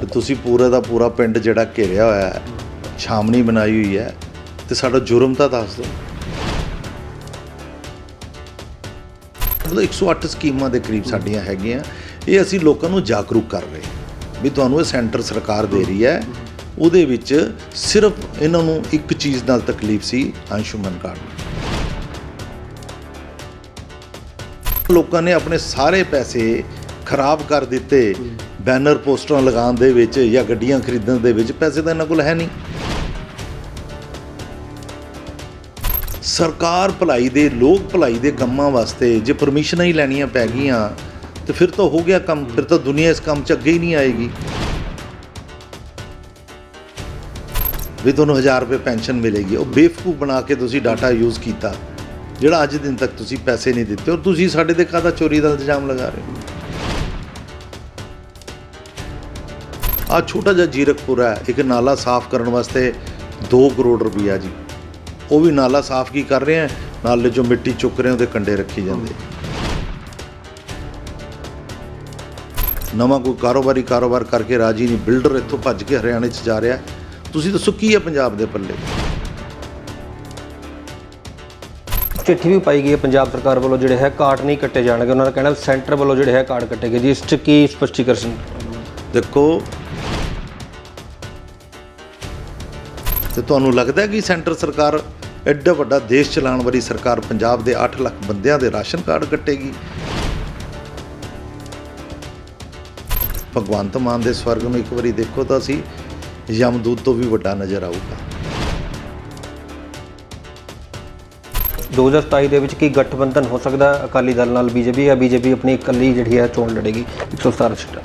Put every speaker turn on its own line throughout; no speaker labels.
ਤੇ ਤੁਸੀਂ ਪੂਰਾ ਦਾ ਪੂਰਾ ਪਿੰਡ ਜਿਹੜਾ ਘੇਰਿਆ ਹੋਇਆ ਹੈ, ਛਾਮਣੀ ਬਣਾਈ ਹੋਈ ਹੈ ਤੇ ਸਾਡਾ ਜੁਰਮ ਤਾਂ ਦੱਸ ਦਿਓ। ਮਤਲਬ 108 ਸਕੀਮਾਂ ਦੇ ਕਰੀਬ ਸਾਡੀਆਂ ਹੈਗੀਆਂ। ਇਹ ਅਸੀਂ ਲੋਕਾਂ ਨੂੰ ਜਾਗਰੂਕ ਕਰ ਰਹੇ ਵੀ ਤੁਹਾਨੂੰ ਇਹ ਸੈਂਟਰ ਸਰਕਾਰ ਦੇ ਰਹੀ ਹੈ। ਉਹਦੇ ਵਿੱਚ ਸਿਰਫ ਇਹਨਾਂ ਨੂੰ ਇੱਕ ਚੀਜ਼ ਨਾਲ ਤਕਲੀਫ ਸੀ, ਅੰਸ਼ੁਮਨ ਕਾਰਡ। ਲੋਕਾਂ ਨੇ ਆਪਣੇ ਸਾਰੇ ਪੈਸੇ ਖਰਾਬ ਕਰ ਦਿੱਤੇ। ਬੈਨਰ ਪੋਸਟਰਾਂ ਲਗਾਉਣ ਦੇ ਵਿੱਚ ਜਾਂ ਗੱਡੀਆਂ ਖਰੀਦਣ ਦੇ ਵਿੱਚ ਪੈਸੇ ਤਾਂ ਇਹਨਾਂ ਕੋਲ ਹੈ ਨਹੀਂ। ਸਰਕਾਰ ਭਲਾਈ ਦੇ, ਲੋਕ ਭਲਾਈ ਦੇ ਕੰਮਾਂ ਵਾਸਤੇ ਜੇ ਪਰਮਿਸ਼ਨਾਂ ਹੀ ਲੈਣੀਆਂ ਪੈ ਗਈਆਂ, ਤੇ ਫਿਰ ਤਾਂ ਹੋ ਗਿਆ ਕੰਮ, ਫਿਰ ਤਾਂ ਦੁਨੀਆ ਇਸ ਕੰਮ 'ਚ ਅੱਗੇ ਹੀ ਨਹੀਂ ਆਏਗੀ। ਵੀ ਤੁਹਾਨੂੰ 1000 ਰੁਪਏ ਪੈਨਸ਼ਨ ਮਿਲੇਗੀ, ਉਹ ਬੇਵਕੂਫ ਬਣਾ ਕੇ ਤੁਸੀਂ ਡਾਟਾ ਯੂਜ਼ ਕੀਤਾ, ਜਿਹੜਾ ਅੱਜ ਦਿਨ ਤੱਕ ਤੁਸੀਂ ਪੈਸੇ ਨਹੀਂ ਦਿੱਤੇ, ਔਰ ਤੁਸੀਂ ਸਾਡੇ ਤੇ ਕਾਹਦਾ ਚੋਰੀ ਦਾ ਇਲਜ਼ਾਮ ਲਗਾ ਰਹੇ ਹੋ? ਆ ਛੋਟਾ ਜਿਹਾ ਜੀਰਕਪੁਰ ਹੈ ਇੱਕ ਨਾਲਾ ਸਾਫ਼ ਕਰਨ ਵਾਸਤੇ 2 ਕਰੋੜ ਰੁਪਈਆ ਜੀ। ਉਹ ਵੀ ਨਾਲਾ ਸਾਫ਼ ਕੀ ਕਰ ਰਹੇ ਆ ਨਾਲੇ ਜੋ ਮਿੱਟੀ ਚੁੱਕ ਰਹੇ ਉਹਦੇ ਕੰਡੇ ਰੱਖੀ ਜਾਂਦੇ। ਨਵਾਂ ਕੋਈ ਕਾਰੋਬਾਰੀ ਕਾਰੋਬਾਰ ਕਰਕੇ ਰਾਜੀ ਨਹੀਂ ਬਿਲਡਰ ਇੱਥੋਂ ਭੱਜ ਕੇ ਹਰਿਆਣੇ 'ਚ ਜਾ ਰਿਹਾ ਤੁਸੀਂ ਦੱਸੋ ਕੀ ਹੈ ਪੰਜਾਬ ਦੇ ਪੱਲੇ?
ਚਿੱਠੀ ਵੀ ਪਾਈ ਗਈ ਹੈ ਪੰਜਾਬ ਸਰਕਾਰ ਵੱਲੋਂ ਜਿਹੜੇ ਹੈ ਕਾਰਡ ਨਹੀਂ ਕੱਟੇ ਜਾਣਗੇ। ਉਹਨਾਂ ਦਾ ਕਹਿਣਾ ਸੈਂਟਰ ਵੱਲੋਂ ਜਿਹੜੇ ਹੈ ਕਾਰਡ ਕੱਟੇ ਗਏ ਜੀ। ਇਸ 'ਚ ਕੀ ਸਪਸ਼ਟੀਕਰਨ?
ਦੇਖੋ ਤੇ ਤੁਹਾਨੂੰ ਲੱਗਦਾ ਕਿ ਸੈਂਟਰ ਸਰਕਾਰ ਐਡਾ ਵੱਡਾ ਦੇਸ਼ ਚਲਾਉਣ ਵਾਲੀ ਸਰਕਾਰ ਪੰਜਾਬ ਦੇ 8 ਲੱਖ ਬੰਦਿਆਂ ਦੇ ਰਾਸ਼ਨ ਕਾਰਡ ਕੱਟੇਗੀ? ਭਗਵੰਤ ਮਾਨ ਦੇ ਸਵਰਗ ਨੂੰ ਇੱਕ ਵਾਰੀ ਦੇਖੋ ਤਾਂ ਅਸੀਂ ਯਮਦੂਤ ਤੋਂ ਵੀ ਵੱਡਾ ਨਜ਼ਰ ਆਊਗਾ।
2027 ਦੇ ਵਿੱਚ ਕੀ ਗਠਬੰਧਨ ਹੋ ਸਕਦਾ? ਅਕਾਲੀ ਦਲ ਨਾਲ ਬੀਜੇਪੀ ਜਾਂ ਬੀਜੇਪੀ ਆਪਣੀ ਇਕੱਲੀ ਜਿਹੜੀ ਹੈ ਚੋਣ ਲੜੇਗੀ? 117 ਸੀਟਾਂ।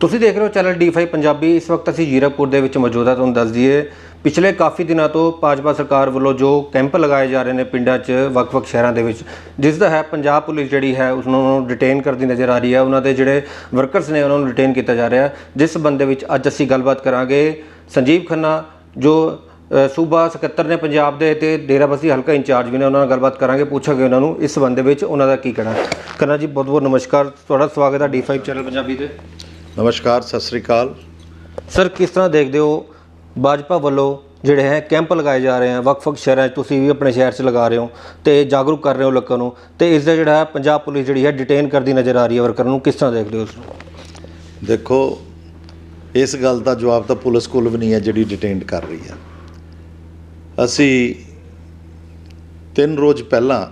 ਤੁਸੀਂ ਦੇਖ ਰਹੇ ਹੋ ਚੈਨਲ D5 ਪੰਜਾਬੀ। ਇਸ ਵਕਤ ਅਸੀਂ ਜੀਰਕਪੁਰ ਦੇ ਵਿੱਚ ਮੌਜੂਦ ਹਾਂ। ਤੁਹਾਨੂੰ ਦੱਸ ਦਈਏ, ਪਿਛਲੇ ਕਾਫੀ ਦਿਨਾਂ ਤੋਂ ਭਾਜਪਾ ਸਰਕਾਰ ਵੱਲੋਂ ਜੋ ਕੈਂਪ ਲਗਾਏ ਜਾ ਰਹੇ ਨੇ ਪਿੰਡਾਂ 'ਚ, ਵੱਖ-ਵੱਖ ਸ਼ਹਿਰਾਂ ਦੇ ਵਿੱਚ, ਜਿਸ ਦਾ ਹੈ ਪੰਜਾਬ ਪੁਲਿਸ ਜਿਹੜੀ ਹੈ ਉਸ ਨੂੰ ਡਿਟੇਨ ਕਰਦੀ ਨਜ਼ਰ ਆ ਰਹੀ ਹੈ। ਉਹਨਾਂ ਦੇ ਜਿਹੜੇ ਵਰਕਰਸ ਨੇ, ਉਹਨਾਂ ਨੂੰ ਡਿਟੇਨ ਕੀਤਾ ਜਾ ਰਿਹਾ ਜਿਸ ਸੰਬੰਧ ਵਿੱਚ ਅੱਜ ਅਸੀਂ ਗੱਲਬਾਤ ਕਰਾਂਗੇ ਸੰਜੀਵ ਖੰਨਾ, ਜੋ ਸੂਬਾ ਸਕੱਤਰ ਨੇ ਪੰਜਾਬ ਦੇ ਤੇ ਡੇਰਾਬੱਸੀ ਹਲਕਾ ਇੰਚਾਰਜ ਵੀ ਨੇ, ਉਹਨਾਂ ਨਾਲ ਗੱਲਬਾਤ ਕਰਾਂਗੇ, ਪੁੱਛਾਂਗੇ ਉਹਨਾਂ ਨੂੰ ਇਸ ਸੰਬੰਧ ਵਿੱਚ ਉਹਨਾਂ ਦਾ ਕੀ ਕਹਿਣਾ ਹੈ। ਖੰਨਾ ਜੀ ਬਹੁਤ ਬਹੁਤ ਨਮਸਕਾਰ। ਤੁਹਾਡਾ ਸਵਾਗਤ ਹੈ D5 ਚੈਨਲ ਪੰਜਾਬੀ ਤੇ।
ਨਮਸਕਾਰ ਸਤਿ ਸ੍ਰੀ ਅਕਾਲ।
ਸਰ ਕਿਸ ਤਰ੍ਹਾਂ ਦੇਖਦੇ ਹੋ ਭਾਜਪਾ ਵੱਲੋਂ ਜਿਹੜੇ ਹੈ ਕੈਂਪ ਲਗਾਏ ਜਾ ਰਹੇ ਹਨ ਵੱਖ-ਵੱਖ ਸ਼ਹਿਰਾਂ 'ਚ ਤੁਸੀਂ ਵੀ ਆਪਣੇ ਸ਼ਹਿਰ 'ਚ ਲਗਾ ਰਹੇ ਹੋ ਤੇ ਜਾਗਰੂਕ ਕਰ ਰਹੇ ਹੋ ਲੋਕਾਂ ਨੂੰ ਤੇ ਇਸ ਦਾ ਜਿਹੜਾ ਹੈ ਪੰਜਾਬ ਪੁਲਿਸ ਜਿਹੜੀ ਹੈ ਡਿਟੇਨ ਕਰਦੀ ਨਜ਼ਰ ਆ ਰਹੀ ਹੈ ਵਰਕਰ ਨੂੰ ਕਿਸ ਤਰ੍ਹਾਂ ਦੇਖਦੇ ਹੋ ਉਸ ਨੂੰ?
ਦੇਖੋ ਇਸ ਗੱਲ ਦਾ ਜਵਾਬ ਤਾਂ ਪੁਲਿਸ ਕੋਲ ਵੀ ਨਹੀਂ ਹੈ ਜਿਹੜੀ ਡਿਟੇਨਡ ਕਰ ਰਹੀ ਹੈ। ਅਸੀਂ ਤਿੰਨ ਰੋਜ਼ ਪਹਿਲਾਂ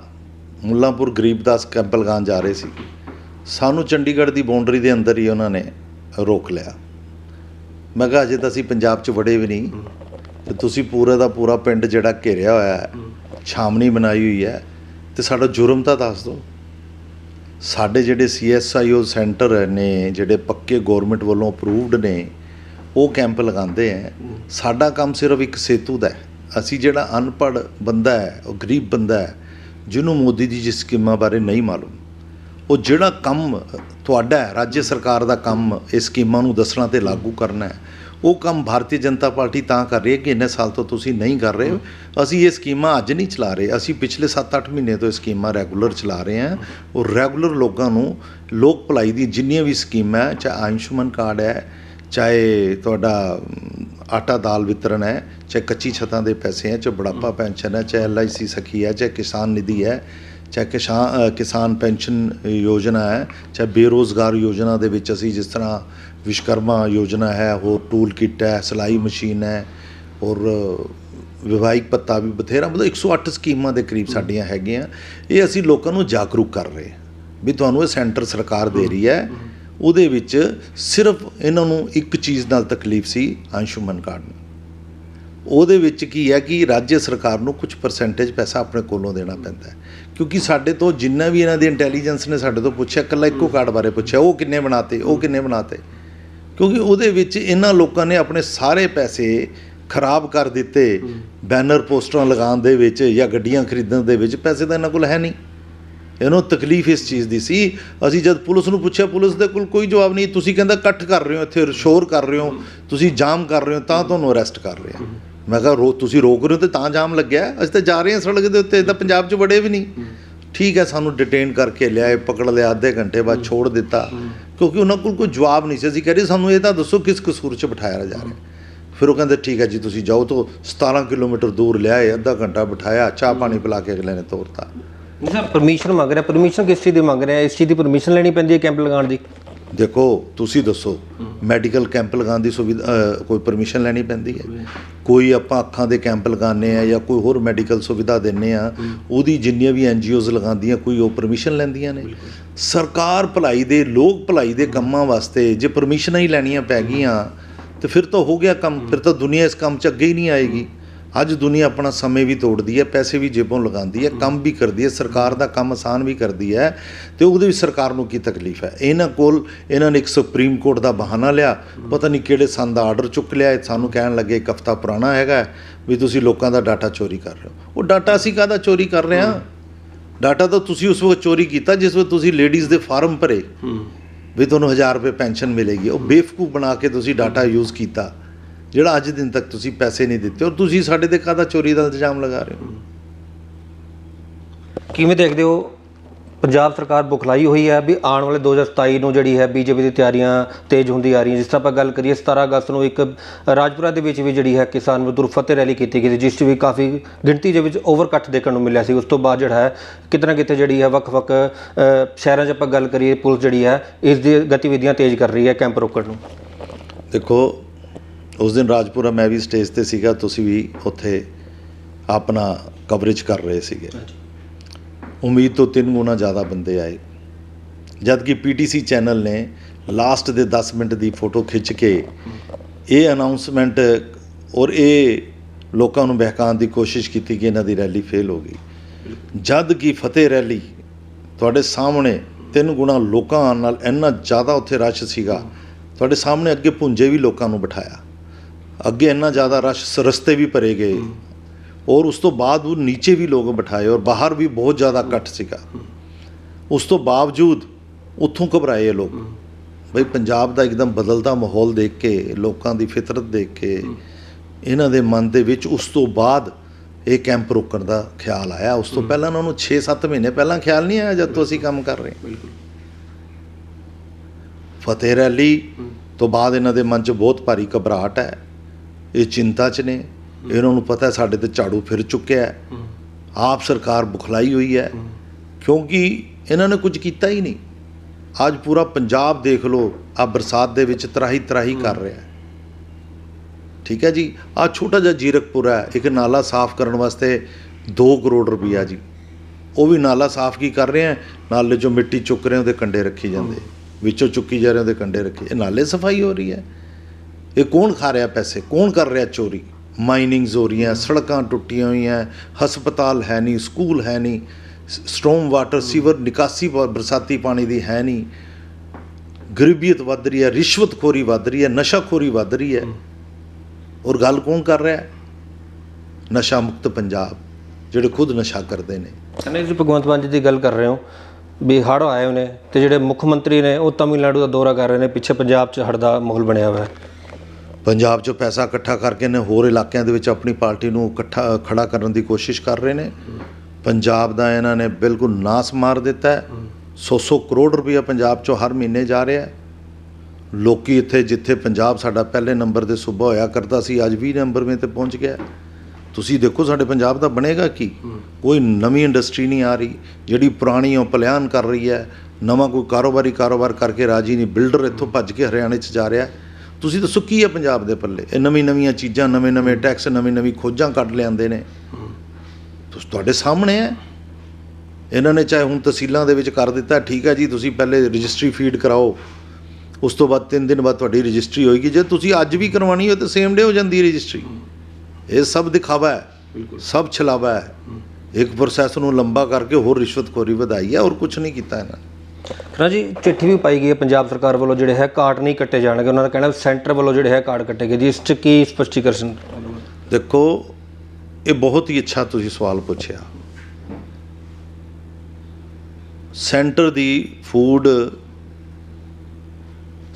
ਮੁੱਲਾਂਪੁਰ ਗਰੀਬਦਾਸ ਕੈਂਪ ਲਗਾਉਣ ਜਾ ਰਹੇ ਸੀ। ਸਾਨੂੰ ਚੰਡੀਗੜ੍ਹ ਦੀ ਬਾਉਂਡਰੀ ਦੇ ਅੰਦਰ ਹੀ ਉਹਨਾਂ ਨੇ ਰੋਕ ਲਿਆ। ਮੈਂ ਕਿਹਾ, ਅਜੇ ਤਾਂ ਅਸੀਂ ਪੰਜਾਬ 'ਚ ਵੜੇ ਵੀ ਨਹੀਂ। ਤੇ ਤੁਸੀਂ ਪੂਰਾ ਦਾ ਪੂਰਾ ਪਿੰਡ ਜਿਹੜਾ ਘੇਰਿਆ ਹੋਇਆ ਹੈ, ਛਾਮਣੀ ਬਣਾਈ ਹੋਈ ਹੈ, ਤੇ ਸਾਡਾ ਜੁਰਮ ਤਾਂ ਦੱਸ ਦਿਓ। ਸਾਡੇ ਜਿਹੜੇ ਸੀਐਸਆਈਓ ਸੈਂਟਰ ਨੇ, ਜਿਹੜੇ ਪੱਕੇ ਗਵਰਨਮੈਂਟ ਵੱਲੋਂ ਅਪਰੂਵਡ ਨੇ, ਉਹ ਕੈਂਪ ਲਗਾਉਂਦੇ ਆ ਸਾਡਾ ਕੰਮ ਸਿਰਫ ਇੱਕ ਸੇਤੂ ਦਾ ਹੈ। ਅਸੀਂ ਜਿਹੜਾ ਅਨਪੜ੍ਹ ਬੰਦਾ ਹੈ, ਉਹ ਗਰੀਬ ਬੰਦਾ ਹੈ, ਜਿਹਨੂੰ ਮੋਦੀ ਦੀ ਜੀ ਸਕੀਮਾਂ ਬਾਰੇ ਨਹੀਂ ਮਾਲੂਮ। ਉਹ ਜਿਹੜਾ ਕੰਮ ਤੁਹਾਡਾ ਹੈ ਰਾਜ ਸਰਕਾਰ ਦਾ ਕੰਮ ਇਹ ਸਕੀਮਾਂ ਨੂੰ ਦੱਸਣਾ ਤੇ ਲਾਗੂ ਕਰਨਾ ਹੈ, ਉਹ ਕੰਮ ਭਾਰਤੀ ਜਨਤਾ ਪਾਰਟੀ ਤਾਂ ਕਰ ਰਹੀ ਹੈ ਕਿ ਇੰਨੇ ਸਾਲ ਤੋਂ ਤੁਸੀਂ ਨਹੀਂ ਕਰ ਰਹੇ ਅਸੀਂ ਇਹ ਸਕੀਮਾਂ ਅੱਜ ਨਹੀਂ ਚਲਾ ਰਹੇ। ਅਸੀਂ ਪਿਛਲੇ 7-8 ਮਹੀਨੇ ਤੋਂ ਇਹ ਸਕੀਮਾਂ ਰੈਗੂਲਰ ਚਲਾ ਰਹੇ ਹਾਂ ਔਰ ਰੈਗੂਲਰ ਲੋਕਾਂ ਨੂੰ ਲੋਕ ਭਲਾਈ ਦੀ ਜਿੰਨੀਆਂ ਵੀ ਸਕੀਮਾਂ ਚਾਹੇ ਆਯੁਸ਼ਮਾਨ ਕਾਰਡ ਹੈ, ਚਾਹੇ ਤੁਹਾਡਾ ਆਟਾ ਦਾਲ ਵਿਤਰਨ ਹੈ, ਚਾਹੇ ਕੱਚੀ ਛੱਤਾਂ ਦੇ ਪੈਸੇ ਹੈ, ਚਾਹੇ ਬੁਢਾਪਾ ਪੈਨਸ਼ਨ ਹੈ, ਚਾਹੇ ਐਲਆਈਸੀ ਸਖੀ ਹੈ, ਚਾਹੇ ਕਿਸਾਨ ਨਿਧੀ ਹੈ ਚਾਹੇ ਕਿਸਾਨ ਕਿਸਾਨ ਪੈਨਸ਼ਨ ਯੋਜਨਾ ਹੈ ਚਾਹੇ ਬੇਰੋਜ਼ਗਾਰ ਯੋਜਨਾ ਦੇ ਵਿੱਚ ਅਸੀਂ ਜਿਸ ਤਰ੍ਹਾਂ ਵਿਸ਼ਕਰਮਾ ਯੋਜਨਾ ਹੈ ਹੋਰ ਟੂਲ ਕਿੱਟ ਹੈ ਸਿਲਾਈ ਮਸ਼ੀਨ ਹੈ ਔਰ ਵਿਵਾਹਿਕ ਭੱਤਾ ਵੀ ਬਥੇਰਾ ਮਤਲਬ 108 ਸਕੀਮਾਂ ਦੇ ਕਰੀਬ ਸਾਡੀਆਂ ਹੈਗੀਆਂ। ਇਹ ਅਸੀਂ ਲੋਕਾਂ ਨੂੰ ਜਾਗਰੂਕ ਕਰ ਰਹੇ ਹਾਂ ਵੀ ਤੁਹਾਨੂੰ ਇਹ ਸੈਂਟਰ ਸਰਕਾਰ ਦੇ ਰਹੀ ਹੈ। ਉਹਦੇ ਵਿੱਚ ਸਿਰਫ ਇਹਨਾਂ ਨੂੰ ਇੱਕ ਚੀਜ਼ ਨਾਲ ਤਕਲੀਫ ਸੀ ਅੰਸ਼ੁਮਨ ਕਾਰਡ ਉਹਦੇ ਵਿੱਚ ਕੀ ਹੈ ਕਿ ਰਾਜ ਸਰਕਾਰ ਨੂੰ ਕੁਝ ਪਰਸੈਂਟੇਜ ਪੈਸਾ ਆਪਣੇ ਕੋਲੋਂ ਦੇਣਾ ਪੈਂਦਾ ਹੈ। ਕਿਉਂਕਿ ਸਾਡੇ ਤੋਂ ਜਿੰਨਾ ਵੀ ਇਹਨਾਂ ਦੀ ਇੰਟੈਲੀਜੈਂਸ ਨੇ ਸਾਡੇ ਤੋਂ ਪੁੱਛਿਆ ਇਕੱਲਾ ਇੱਕੋ ਕਾਰਡ ਬਾਰੇ ਪੁੱਛਿਆ ਉਹ ਕਿੰਨੇ ਬਣਾਤੇ ਉਹ ਕਿੰਨੇ ਬਣਾਤੇ। ਕਿਉਂਕਿ ਉਹਦੇ ਵਿੱਚ ਇਹਨਾਂ ਲੋਕਾਂ ਨੇ ਆਪਣੇ ਸਾਰੇ ਪੈਸੇ ਖਰਾਬ ਕਰ ਦਿੱਤੇ ਬੈਨਰ ਪੋਸਟਰਾਂ ਲਗਾਉਣ ਦੇ ਵਿੱਚ ਜਾਂ ਗੱਡੀਆਂ ਖਰੀਦਣ ਦੇ ਵਿੱਚ ਪੈਸੇ ਤਾਂ ਇਹਨਾਂ ਕੋਲ ਹੈ ਨਹੀਂ। ਇਹਨੂੰ ਤਕਲੀਫ ਇਸ ਚੀਜ਼ ਦੀ ਸੀ। ਅਸੀਂ ਜਦ ਪੁਲਿਸ ਨੂੰ ਪੁੱਛਿਆ ਪੁਲਿਸ ਦੇ ਕੋਲ ਕੋਈ ਜਵਾਬ ਨਹੀਂ ਤੁਸੀਂ ਕਹਿੰਦਾ ਇਕੱਠ ਕਰ ਰਹੇ ਹੋ ਇੱਥੇ ਸ਼ੋਰ ਕਰ ਰਹੇ ਹੋ ਤੁਸੀਂ ਜਾਮ ਕਰ ਰਹੇ ਹੋ ਤਾਂ ਤੁਹਾਨੂੰ ਅਰੈਸਟ ਕਰ ਰਹੇ। ਆ ਮੈਂ ਕਿਹਾ ਰੋ ਤੁਸੀਂ ਰੋਕ ਰਹੇ ਹੋ ਤੇ ਤਾਂ ਜਾਮ ਲੱਗਿਆ। ਅਸੀਂ ਤਾਂ ਜਾ ਰਹੇ ਹਾਂ ਸੜਕ ਦੇ ਉੱਤੇ ਤਾਂ ਪੰਜਾਬ 'ਚ ਵੜੇ ਵੀ ਨਹੀਂ। ਠੀਕ ਹੈ ਸਾਨੂੰ ਡਿਟੇਨ ਕਰਕੇ ਲਿਆਏ ਪਕੜ ਲਿਆ ਅੱਧੇ ਘੰਟੇ ਬਾਅਦ ਛੋੜ ਦਿੱਤਾ। ਕਿਉਂਕਿ ਉਹਨਾਂ ਕੋਲ ਕੋਈ ਜਵਾਬ ਨਹੀਂ ਸੀ। ਅਸੀਂ ਕਹਿੰਦੇ ਸਾਨੂੰ ਇਹ ਤਾਂ ਦੱਸੋ ਕਿਸ ਕਸੂਰ 'ਚ ਬਿਠਾਇਆ ਜਾ ਰਿਹਾ। ਫਿਰ ਉਹ ਕਹਿੰਦੇ ਠੀਕ ਹੈ ਜੀ ਤੁਸੀਂ ਜਾਓ ਤੋਂ 17 ਕਿਲੋਮੀਟਰ ਦੂਰ ਲਿਆਏ ਅੱਧਾ ਘੰਟਾ ਬਿਠਾਇਆ ਚਾਹ ਪਾਣੀ ਪਿਲਾ ਕੇ ਅਗਲੇ ਨੇ ਤੋਰਤਾ।
ਨਹੀਂ ਸਰ ਪਰਮਿਸ਼ਨ ਮੰਗ ਰਿਹਾ। ਪਰਮਿਸ਼ਨ ਕਿਸ ਚੀਜ਼ ਦੀ ਮੰਗ ਰਿਹਾ? ਇਸ ਚੀਜ਼ ਦੀ ਪਰਮਿਸ਼ਨ ਲੈਣੀ ਪੈਂਦੀ ਹੈ ਕੈਂਪ ਲਗਾਉਣ ਦੀ?
ਦੇਖੋ ਤੁਸੀਂ ਦੱਸੋ ਮੈਡੀਕਲ ਕੈਂਪ ਲਗਾਉਣ ਦੀ ਸੁਵਿਧਾ ਕੋਈ ਪਰਮਿਸ਼ਨ ਲੈਣੀ ਪੈਂਦੀ ਹੈ? ਕੋਈ ਆਪਾਂ ਅੱਖਾਂ ਦੇ ਕੈਂਪ ਲਗਾਉਂਦੇ ਆ ਜਾਂ ਕੋਈ ਹੋਰ ਮੈਡੀਕਲ ਸੁਵਿਧਾ ਦਿੰਨੇ ਆ ਉਹਦੀ ਜਿੰਨੀਆਂ ਵੀ ਐਨਜੀਓਜ਼ ਲਗਾਉਂਦੀਆਂ ਕੋਈ ਉਹ ਪਰਮਿਸ਼ਨ ਲੈਂਦੀਆਂ ਨੇ? ਸਰਕਾਰ ਭਲਾਈ ਦੇ ਲੋਕ ਭਲਾਈ ਦੇ ਕੰਮਾਂ ਵਾਸਤੇ ਜੇ ਪਰਮਿਸ਼ਨਾਂ ਹੀ ਲੈਣੀਆਂ ਪੈ ਗਈਆਂ ਤੇ ਫਿਰ ਤਾਂ ਹੋ ਗਿਆ ਕੰਮ ਫਿਰ ਤਾਂ ਦੁਨੀਆ ਇਸ ਕੰਮ 'ਚ ਅੱਗੇ ਹੀ ਨਹੀਂ ਆਏਗੀ। ਅੱਜ ਦੁਨੀਆ ਆਪਣਾ ਸਮੇਂ ਵੀ ਤੋੜਦੀ ਹੈ ਪੈਸੇ ਵੀ ਜੇਬੋਂ ਲਗਾਉਂਦੀ ਹੈ ਕੰਮ ਵੀ ਕਰਦੀ ਹੈ ਸਰਕਾਰ ਦਾ ਕੰਮ ਆਸਾਨ ਵੀ ਕਰਦੀ ਹੈ ਤੇ ਉਹਦੇ ਵਿੱਚ ਸਰਕਾਰ ਨੂੰ ਕੀ ਤਕਲੀਫ ਹੈ? ਇਹਨਾਂ ਕੋਲ ਇਹਨਾਂ ਨੇ ਇੱਕ ਸੁਪਰੀਮ ਕੋਰਟ ਦਾ ਬਹਾਨਾ ਲਿਆ ਪਤਾ ਨਹੀਂ ਕਿਹੜੇ ਸੰਨ ਦਾ ਆਰਡਰ ਚੁੱਕ ਲਿਆ ਇਹ ਸਾਨੂੰ ਕਹਿਣ ਲੱਗੇ ਇੱਕ ਹਫਤਾ ਪੁਰਾਣਾ ਹੈਗਾ ਵੀ ਤੁਸੀਂ ਲੋਕਾਂ ਦਾ ਡਾਟਾ ਚੋਰੀ ਕਰ ਰਹੇ ਹੋ। ਉਹ ਡਾਟਾ ਅਸੀਂ ਕਾਹਦਾ ਚੋਰੀ ਕਰ ਰਹੇ ਹਾਂ? ਡਾਟਾ ਤਾਂ ਤੁਸੀਂ ਉਸ ਵਕਤ ਚੋਰੀ ਕੀਤਾ ਜਿਸ ਵਕਤ ਤੁਸੀਂ ਲੇਡੀਜ਼ ਦੇ ਫਾਰਮ ਭਰੇ ਵੀ ਤੁਹਾਨੂੰ 1000 ਰੁਪਏ ਪੈਨਸ਼ਨ ਮਿਲੇਗੀ। ਉਹ ਬੇਵਕੂਫ ਬਣਾ ਕੇ ਤੁਸੀਂ ਡਾਟਾ ਯੂਜ਼ ਕੀਤਾ। ਜਿਹੜਾ ਅੱਜ ਦਿਨ ਤੱਕ ਤੁਸੀਂ ਪੈਸੇ ਨਹੀਂ ਦਿੱਤੇ ਔਰ ਤੁਸੀਂ ਸਾਡੇ ਤੇ ਕਾਹਦਾ ਚੋਰੀ ਦਾ ਇਲਜ਼ਾਮ ਲਗਾ ਰਹੇ ਹੋ?
ਕਿਵੇਂ ਦੇਖਦੇ ਹੋ? ਪੰਜਾਬ ਸਰਕਾਰ ਬੁਖਲਾਈ ਹੋਈ ਹੈ ਵੀ ਆਉਣ ਵਾਲੇ 2027 ਨੂੰ ਜਿਹੜੀ ਹੈ ਬੀਜੇਪੀ ਦੀ ਤਿਆਰੀਆਂ ਤੇਜ਼ ਹੁੰਦੀ ਆ ਰਹੀਆਂ। ਜਿਸ ਤਰ੍ਹਾਂ ਆਪਾਂ ਗੱਲ ਕਰੀਏ 17 ਅਗਸਤ ਨੂੰ ਇੱਕ ਰਾਜਪੁਰਾ ਦੇ ਵਿੱਚ ਵੀ ਜਿਹੜੀ ਹੈ ਕਿਸਾਨ ਮਜ਼ਦੂਰ ਫਤਿਹ ਰੈਲੀ ਕੀਤੀ ਗਈ ਸੀ ਜਿਸ 'ਚ ਵੀ ਕਾਫੀ ਗਿਣਤੀ ਦੇ ਵਿੱਚ ਓਵਰਕੱਟ ਦੇਖਣ ਨੂੰ ਮਿਲਿਆ ਸੀ। ਉਸ ਤੋਂ ਬਾਅਦ ਜਿਹੜਾ ਹੈ ਕਿਤੇ ਨਾ ਕਿਤੇ ਜਿਹੜੀ ਹੈ ਵੱਖ-ਵੱਖ ਸ਼ਹਿਰਾਂ 'ਚ ਆਪਾਂ ਗੱਲ ਕਰੀਏ ਪੁਲਿਸ ਜਿਹੜੀ ਹੈ ਇਸ ਦੀ ਗਤੀਵਿਧੀਆਂ ਤੇਜ਼ ਕਰ ਰਹੀ ਹੈ ਕੈਂਪ ਰੋਕਣ ਨੂੰ।
ਦੇਖੋ ਉਸ ਦਿਨ ਰਾਜਪੁਰਾ ਮੈਂ ਵੀ ਸਟੇਜ ਤੇ ਸੀਗਾ ਤੁਸੀਂ ਵੀ ਉੱਥੇ ਆਪਣਾ ਕਵਰੇਜ ਕਰ ਰਹੇ ਸੀਗੇ। ਉਮੀਦ ਤੋਂ ਤਿੰਨ ਗੁਣਾ ਜ਼ਿਆਦਾ ਬੰਦੇ ਆਏ। ਜਦ ਕਿ ਪੀਟੀਸੀ ਚੈਨਲ ਨੇ ਲਾਸਟ ਦੇ 10 ਮਿੰਟ ਦੀ ਫੋਟੋ ਖਿੱਚ ਕੇ ਇਹ ਅਨਾਉਂਸਮੈਂਟ ਔਰ ਇਹ ਲੋਕਾਂ ਨੂੰ ਬਹਿਕਾਉਣ ਦੀ ਕੋਸ਼ਿਸ਼ ਕੀਤੀ ਕਿ ਇਹਨਾਂ ਦੀ ਰੈਲੀ ਫੇਲ ਹੋ ਗਈ। ਜਦ ਕਿ ਫਤਿਹ ਰੈਲੀ ਤੁਹਾਡੇ ਸਾਹਮਣੇ ਤਿੰਨ ਗੁਣਾ ਲੋਕਾਂ ਨਾਲ ਇੰਨਾ ਜ਼ਿਆਦਾ ਉੱਥੇ ਰਸ਼ ਸੀਗਾ ਤੁਹਾਡੇ ਸਾਹਮਣੇ ਅੱਗੇ ਪੁੰਜੇ ਵੀ ਲੋਕਾਂ ਨੂੰ ਬਿਠਾਇਆ। ਅੱਗੇ ਇੰਨਾ ਜ਼ਿਆਦਾ ਰਸ਼ ਰਸਤੇ ਵੀ ਭਰੇ ਗਏ। ਔਰ ਉਸ ਤੋਂ ਬਾਅਦ ਉਹ ਨੀਚੇ ਵੀ ਲੋਕ ਬਿਠਾਏ ਔਰ ਬਾਹਰ ਵੀ ਬਹੁਤ ਜ਼ਿਆਦਾ ਇਕੱਠ ਸੀਗਾ। ਉਸ ਤੋਂ ਬਾਵਜੂਦ ਉੱਥੋਂ ਘਬਰਾਏ ਲੋਕ। ਬਈ ਪੰਜਾਬ ਦਾ ਇੱਕਦਮ ਬਦਲਦਾ ਮਾਹੌਲ ਦੇਖ ਕੇ ਲੋਕਾਂ ਦੀ ਫਿਤਰਤ ਦੇਖ ਕੇ ਇਹਨਾਂ ਦੇ ਮਨ ਦੇ ਵਿੱਚ ਉਸ ਤੋਂ ਬਾਅਦ ਇਹ ਕੈਂਪ ਰੋਕਣ ਦਾ ਖਿਆਲ ਆਇਆ। ਉਸ ਤੋਂ ਪਹਿਲਾਂ ਉਹਨਾਂ ਨੂੰ 6-7 ਮਹੀਨੇ ਪਹਿਲਾਂ ਖਿਆਲ ਨਹੀਂ ਆਇਆ ਜਦ ਤੋਂ ਅਸੀਂ ਕੰਮ ਕਰ ਰਹੇ ਹਾਂ। ਫਤਿਹ ਰੈਲੀ ਤੋਂ ਬਾਅਦ ਇਹਨਾਂ ਦੇ ਮਨ 'ਚ ਬਹੁਤ ਭਾਰੀ ਘਬਰਾਹਟ ਹੈ। ਇਹ ਚਿੰਤਾ 'ਚ ਨੇ। ਇਹਨਾਂ ਨੂੰ ਪਤਾ ਸਾਡੇ ਤੇ ਝਾੜੂ ਫਿਰ ਚੁੱਕਿਆ ਹੈ। ਆਪ ਸਰਕਾਰ ਬੁਖਲਾਈ ਹੋਈ ਹੈ। ਕਿਉਂਕਿ ਇਹਨਾਂ ਨੇ ਕੁਝ ਕੀਤਾ ਹੀ ਨਹੀਂ। ਅੱਜ ਪੂਰਾ ਪੰਜਾਬ ਦੇਖ ਲਓ ਆ ਬਰਸਾਤ ਦੇ ਵਿੱਚ ਤਰਾਹੀ ਤਰਾਹੀ ਕਰ ਰਿਹਾ ਹੈ। ਠੀਕ ਹੈ ਜੀ? ਆ ਛੋਟਾ ਜਿਹਾ ਜੀਰਕਪੁਰ ਹੈ। ਇੱਕ ਨਾਲਾ ਸਾਫ਼ ਕਰਨ ਵਾਸਤੇ 2 ਕਰੋੜ ਰੁਪਈਆ ਜੀ। ਉਹ ਵੀ ਨਾਲਾ ਸਾਫ਼ ਕੀ ਕਰ ਰਹੇ ਆ ਨਾਲੇ ਚੋਂ ਮਿੱਟੀ ਚੁੱਕ ਰਹੇ ਉਹਦੇ ਕੰਡੇ ਰੱਖੀ ਜਾਂਦੇ। ਵਿੱਚੋਂ ਚੁੱਕੀ ਜਾ ਰਹੇ ਉਹਦੇ ਕੰਡੇ ਰੱਖੇ। ਇਹ ਨਾਲੇ ਸਫ਼ਾਈ ਹੋ ਰਹੀ ਹੈ। ਇਹ ਕੌਣ ਖਾ ਰਿਹਾ ਪੈਸੇ? ਕੌਣ ਕਰ ਰਿਹਾ ਚੋਰੀ? ਮਾਈਨਿੰਗਸ ਹੋ ਰਹੀਆਂ ਸੜਕਾਂ ਟੁੱਟੀਆਂ ਹੋਈਆਂ, ਹਸਪਤਾਲ ਹੈ ਨਹੀਂ, ਸਕੂਲ ਹੈ ਨਹੀਂ, ਸਟ੍ਰੋਮ ਵਾਟਰ ਸੀਵਰ, ਨਿਕਾਸੀ ਬ- ਬਰਸਾਤੀ ਪਾਣੀ ਦੀ ਹੈ ਨਹੀਂ। ਗਰੀਬੀਅਤ ਵੱਧ ਰਹੀ ਹੈ, ਰਿਸ਼ਵਤਖੋਰੀ ਵੱਧ ਰਹੀ ਹੈ, ਨਸ਼ਾਖੋਰੀ ਵੱਧ ਰਹੀ ਹੈ। ਔਰ ਗੱਲ ਕੌਣ ਕਰ ਰਿਹਾ ਹੈ? ਨਸ਼ਾ ਮੁਕਤ ਪੰਜਾਬ, ਜਿਹੜੇ ਖੁਦ ਨਸ਼ਾ ਕਰਦੇ ਨੇ।
ਕਹਿੰਦੇ ਜੀ, ਭਗਵੰਤ ਮਾਨ ਜੀ ਦੀ ਗੱਲ ਕਰ ਰਹੇ ਹੋ, ਵੀ ਹੜ੍ਹ ਆਏ ਹੋਏ ਨੇ ਤੇ ਜਿਹੜੇ ਮੁੱਖ ਮੰਤਰੀ ਨੇ, ਉਹ ਤਮਿਲਨਾਡੂ ਦਾ ਦੌਰਾ ਕਰ ਰਹੇ ਨੇ, ਪਿੱਛੇ ਪੰਜਾਬ 'ਚ ਹੜ੍ਹ ਦਾ ਮਾਹੌਲ ਬਣਿਆ ਹੋਇਆ ਹੈ।
ਪੰਜਾਬ 'ਚੋਂ ਪੈਸਾ ਇਕੱਠਾ ਕਰਕੇ ਨੇ ਹੋਰ ਇਲਾਕਿਆਂ ਦੇ ਵਿੱਚ ਆਪਣੀ ਪਾਰਟੀ ਨੂੰ ਇਕੱਠਾ, ਖੜਾ ਕਰਨ ਦੀ ਕੋਸ਼ਿਸ਼ ਕਰ ਰਹੇ ਨੇ। ਪੰਜਾਬ ਦਾ ਇਹਨਾਂ ਨੇ ਬਿਲਕੁਲ ਨਾਸ ਮਾਰ ਦਿੱਤਾ ਹੈ। 100-100 ਕਰੋੜ ਰੁਪਇਆ ਪੰਜਾਬ 'ਚੋਂ ਹਰ ਮਹੀਨੇ ਜਾ ਰਿਹਾ ਹੈ। ਲੋਕੀ ਇੱਥੇ ਜਿੱਥੇ ਪੰਜਾਬ ਸਾਡਾ ਪਹਿਲੇ ਨੰਬਰ 'ਤੇ ਸੂਬਾ ਹੋਇਆ ਕਰਦਾ ਸੀ, ਅੱਜ 20 ਨੰਬਰ 'ਤੇ ਪਹੁੰਚ ਗਿਆ ਤੁਸੀਂ ਦੇਖੋ ਸਾਡੇ ਪੰਜਾਬ ਦਾ ਬਣੇਗਾ ਕੀ? ਕੋਈ ਨਵੀਂ ਇੰਡਸਟਰੀ ਨਹੀਂ ਆ ਰਹੀ, ਜਿਹੜੀ ਪੁਰਾਣੀ ਉਹ ਪਲਾਨ ਕਰ ਰਹੀ ਹੈ। ਨਵਾਂ ਕੋਈ ਕਾਰੋਬਾਰੀ ਕਾਰੋਬਾਰ ਕਰਕੇ ਰਾਜੀ ਨਹੀਂ, ਬਿਲਡਰ ਇੱਥੋਂ ਭੱਜ ਕੇ ਹਰਿਆਣੇ 'ਚ ਜਾ ਰਿਹਾ ਹੈ। ਤੁਸੀਂ ਦੱਸੋ ਕੀ ਹੈ ਪੰਜਾਬ ਦੇ ਪੱਲੇ? ਇਹ ਨਵੀਂ ਨਵੀਆਂ ਚੀਜ਼ਾਂ ਨਵੇਂ ਨਵੇਂ ਟੈਕਸ ਨਵੀਂ ਨਵੀਂ ਖੋਜਾਂ ਕੱਢ ਲਿਆਂਦੇ ਨੇ। ਤੁਸੀਂ ਤੁਹਾਡੇ ਸਾਹਮਣੇ ਹੈ। ਇਹਨਾਂ ਨੇ ਚਾਹੇ ਹੁਣ ਤਹਿਸੀਲਾਂ ਦੇ ਵਿੱਚ ਕਰ ਦਿੱਤਾ ਠੀਕ ਹੈ ਜੀ ਤੁਸੀਂ ਪਹਿਲੇ ਰਜਿਸਟਰੀ ਫੀਡ ਕਰਾਓ। ਉਸ ਤੋਂ ਬਾਅਦ 3 ਦਿਨ ਬਾਅਦ ਤੁਹਾਡੀ ਰਜਿਸਟਰੀ ਹੋਏਗੀ। ਜੇ ਤੁਸੀਂ ਅੱਜ ਵੀ ਕਰਵਾਉਣੀ ਹੋ ਤਾਂ ਸੇਮ ਡੇ ਹੋ ਜਾਂਦੀ ਹੈ ਰਜਿਸਟਰੀ। ਇਹ ਸਭ ਦਿਖਾਵਾ ਹੈ। ਸਭ ਛਲਾਵਾ ਹੈ। ਇੱਕ ਪ੍ਰੋਸੈਸ ਨੂੰ ਲੰਬਾ ਕਰਕੇ ਹੋਰ ਰਿਸ਼ਵਤਖੋਰੀ ਵਧਾਈ ਹੈ ਔਰ ਕੁਝ ਨਹੀਂ ਕੀਤਾ ਇਹਨਾਂ ਨੇ।
ਖਰਾ ਜੀ, ਚਿੱਠੀ ਵੀ ਪਾਈ ਗਈ ਹੈ ਪੰਜਾਬ ਸਰਕਾਰ ਵੱਲੋਂ ਜਿਹੜੇ ਹੈ ਕਾਰਡ ਨਹੀਂ ਕੱਟੇ ਜਾਣਗੇ। ਉਹਨਾਂ ਦਾ ਕਹਿਣਾ ਸੈਂਟਰ ਵੱਲੋਂ ਜਿਹੜੇ ਹੈ ਕਾਰਡ ਕੱਟੇ ਗਏ ਜੀ। ਇਸ 'ਚ ਕੀ ਸਪਸ਼ਟੀਕਰਨ?
ਦੇਖੋ, ਇਹ ਬਹੁਤ ਹੀ ਅੱਛਾ ਤੁਸੀਂ ਸਵਾਲ ਪੁੱਛਿਆ। ਸੈਂਟਰ ਦੀ ਫੂਡ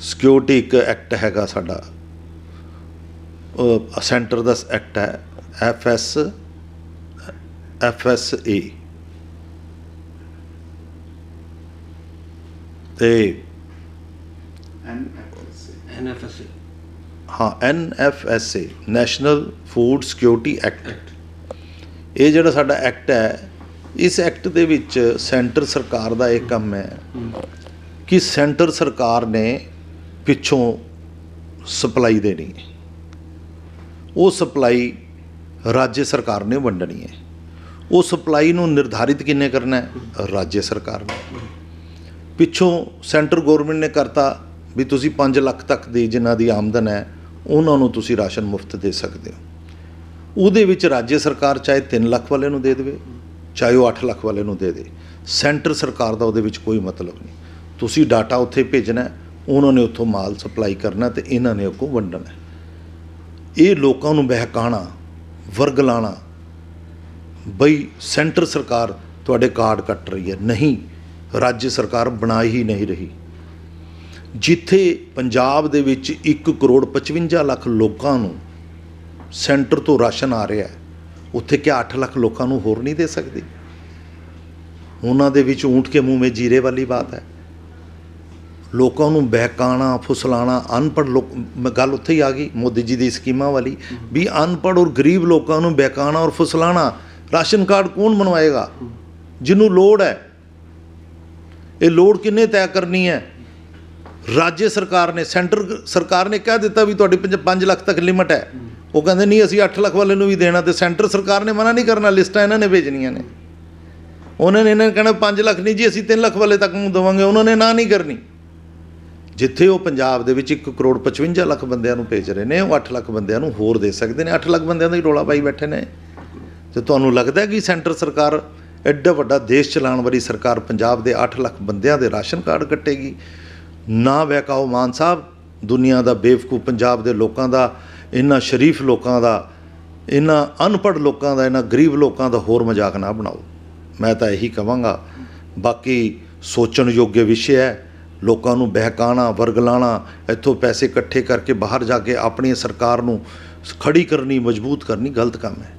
ਸਿਕਿਉਰਿਟੀ ਇੱਕ ਐਕਟ ਹੈਗਾ ਸਾਡਾ। ਸੈਂਟਰ ਦਾ ਐਕਟ ਹੈ F S F S A ਤੇ
ਐਨਐਫਐਸਸੀ
ਹਾਂ N F S A national food security act. ਇਹ ਜਿਹੜਾ ਸਾਡਾ ਐਕਟ ਹੈ ਇਸ ਐਕਟ ਦੇ ਵਿੱਚ ਸੈਂਟਰ ਸਰਕਾਰ ਦਾ ਇਹ ਕੰਮ ਹੈ ਕਿ ਸੈਂਟਰ ਸਰਕਾਰ ਨੇ ਪਿੱਛੋਂ ਸਪਲਾਈ ਦੇਣੀ ਹੈ। ਉਹ ਸਪਲਾਈ ਰਾਜ ਸਰਕਾਰ ਨੇ ਵੰਡਣੀ ਹੈ। ਉਹ ਸਪਲਾਈ ਨੂੰ ਨਿਰਧਾਰਿਤ ਕਿੰਨੇ ਕਰਨਾ ਹੈ? ਰਾਜ ਸਰਕਾਰ ਨੇ। ਪਿੱਛੋਂ ਸੈਂਟਰ ਗਵਰਨਮੈਂਟ ਨੇ ਕਰਤਾ ਵੀ ਤੁਸੀਂ 5 ਲੱਖ ਤੱਕ ਦੇ ਜਿਨ੍ਹਾਂ ਦੀ ਆਮਦਨ ਹੈ, ਉਹਨਾਂ ਨੂੰ ਤੁਸੀਂ ਰਾਸ਼ਨ ਮੁਫਤ ਦੇ ਸਕਦੇ ਹੋ। ਉਹਦੇ ਵਿੱਚ ਰਾਜ ਸਰਕਾਰ ਚਾਹੇ 3 ਲੱਖ ਵਾਲੇ ਨੂੰ ਦੇ ਦੇਵੇ, ਚਾਹੇ ਉਹ 8 ਲੱਖ ਵਾਲੇ ਨੂੰ ਦੇ ਦੇ। ਸੈਂਟਰ ਸਰਕਾਰ ਦਾ ਉਹਦੇ ਵਿੱਚ ਕੋਈ ਮਤਲਬ ਨਹੀਂ। ਤੁਸੀਂ ਡਾਟਾ ਉੱਥੇ ਭੇਜਣਾ ਉਹਨਾਂ ਨੇ ਉੱਥੋਂ ਮਾਲ ਸਪਲਾਈ ਕਰਨਾ ਤੇ ਇਹਨਾਂ ਨੇ ਅੱਗੋਂ ਵੰਡਣਾ ਇਹ ਲੋਕਾਂ ਨੂੰ ਬਹਿਕਾਣਾ, ਵਰਗ ਲਾਣਾ, ਬਈ ਸੈਂਟਰ ਸਰਕਾਰ ਤੁਹਾਡੇ ਕਾਰਡ ਕੱਟ ਰਹੀ ਹੈ, ਨਹੀਂ। ਰਾਜ ਸਰਕਾਰ ਬਣਾ ਹੀ ਨਹੀਂ ਰਹੀ। ਜਿੱਥੇ ਪੰਜਾਬ ਦੇ ਵਿੱਚ 1 ਕਰੋੜ 55 ਲੱਖ ਲੋਕਾਂ ਨੂੰ ਸੈਂਟਰ ਤੋਂ ਰਾਸ਼ਨ ਆ ਰਿਹਾ ਹੈ, ਉੱਥੇ ਕਿ 8 ਲੱਖ ਲੋਕਾਂ ਨੂੰ ਹੋਰ ਨਹੀਂ ਦੇ ਸਕਦੀ? ਉਹਨਾਂ ਦੇ ਵਿੱਚ ਊਂਟ ਕੇ ਮੂੰਹ ਮੇ ਜੀਰੇ ਵਾਲੀ ਬਾਤ ਹੈ। ਲੋਕਾਂ ਨੂੰ ਬਹਿਕਾਣਾ, ਫੁਸਲਾਣਾ, ਅਨਪੜ੍ਹ ਲੋਕ, ਮ- ਗੱਲ ਉੱਥੇ ਹੀ ਆ ਗਈ ਮੋਦੀ ਜੀ ਦੀ ਸਕੀਮਾਂ ਵਾਲੀ, ਵੀ ਅਨਪੜ੍ਹ ਔਰ ਗਰੀਬ ਲੋਕਾਂ ਨੂੰ ਬਹਿਕਾਣਾ ਔਰ ਫੁਸਲਾਣਾ, ਰਾਸ਼ਨ ਕਾਰਡ ਕੌਣ ਬਣਵਾਏਗਾ? ਜਿਹਨੂੰ ਲੋੜ ਹੈ ਇਹ ਲੋੜ ਕਿੰਨੇ ਤੈਅ ਕਰਨੀ ਹੈ? ਰਾਜ ਸਰਕਾਰ ਨੇ, ਸੈਂਟਰ ਸਰਕਾਰ ਨੇ ਕਹਿ ਦਿੱਤਾ ਵੀ ਤੁਹਾਡੀ 5 ਲੱਖ ਤੱਕ ਲਿਮਟ ਹੈ। ਉਹ ਕਹਿੰਦੇ, ਨਹੀਂ, ਅਸੀਂ 8 ਲੱਖ ਵਾਲੇ ਨੂੰ ਵੀ ਦੇਣਾ ਤੇ ਸੈਂਟਰ ਸਰਕਾਰ ਨੇ ਮਨਾ ਨਹੀਂ ਕਰਨਾ, ਲਿਸਟਾਂ ਇਹਨਾਂ ਨੇ ਭੇਜਣੀਆਂ ਨੇ। ਉਹਨਾਂ ਨੇ ਇਹਨਾਂ ਨੇ ਕਹਿਣਾ 5 ਲੱਖ ਨਹੀਂ ਜੀ, ਅਸੀਂ 3 ਲੱਖ ਵਾਲੇ ਤੱਕ ਨੂੰ ਦੇਵਾਂਗੇ। ਉਹਨਾਂ ਨੇ ਨਾ ਨਹੀਂ ਕਰਨੀ। ਜਿੱਥੇ ਉਹ ਪੰਜਾਬ ਦੇ ਵਿੱਚ 1 ਕਰੋੜ 55 ਲੱਖ ਬੰਦਿਆਂ ਨੂੰ ਭੇਜ ਰਹੇ ਨੇ, ਉਹ 8 ਲੱਖ ਬੰਦਿਆਂ ਨੂੰ ਹੋਰ ਦੇ ਸਕਦੇ ਨੇ। 8 ਲੱਖ ਬੰਦਿਆਂ ਦਾ ਹੀ ਰੋਲਾ ਪਾਈ ਬੈਠੇ ਨੇ। ਤੇ ਤੁਹਾਨੂੰ ਲੱਗਦਾ ਕਿ ਸੈਂਟਰ ਸਰਕਾਰ ਐਡਾ ਵੱਡਾ ਦੇਸ਼ ਚਲਾਉਣ ਵਾਲੀ ਸਰਕਾਰ ਪੰਜਾਬ ਦੇ 8 ਲੱਖ ਬੰਦਿਆਂ ਦੇ ਰਾਸ਼ਨ ਕਾਰਡ ਕੱਟੇਗੀ। ਨਾ ਬਹਿਕਾਓ ਮਾਨ ਸਾਹਿਬ, ਦੁਨੀਆ ਦਾ ਬੇਵਕੂ ਪੰਜਾਬ ਦੇ ਲੋਕਾਂ ਦਾ, ਇਹਨਾਂ ਸ਼ਰੀਫ ਲੋਕਾਂ ਦਾ, ਇਹਨਾਂ ਅਨਪੜ੍ਹ ਲੋਕਾਂ ਦਾ, ਇਹਨਾਂ ਗਰੀਬ ਲੋਕਾਂ ਦਾ ਹੋਰ ਮਜ਼ਾਕ ਨਾ ਬਣਾਓ। ਮੈਂ ਤਾਂ ਇਹੀ ਕਹਾਂਗਾ, ਬਾਕੀ ਸੋਚਣ ਯੋਗ ਵਿਸ਼ੇ ਹੈ, ਲੋਕਾਂ ਨੂੰ ਬਹਿਕਾਣਾ ਵਰਗਲਾਣਾ ਇੱਥੋਂ ਪੈਸੇ ਇਕੱਠੇ ਕਰਕੇ ਬਾਹਰ ਜਾ ਕੇ ਆਪਣੀ ਸਰਕਾਰ ਨੂੰ ਖੜੀ ਕਰਨੀ, ਮਜ਼ਬੂਤ ਕਰਨੀ ਗਲਤ ਕੰਮ ਹੈ।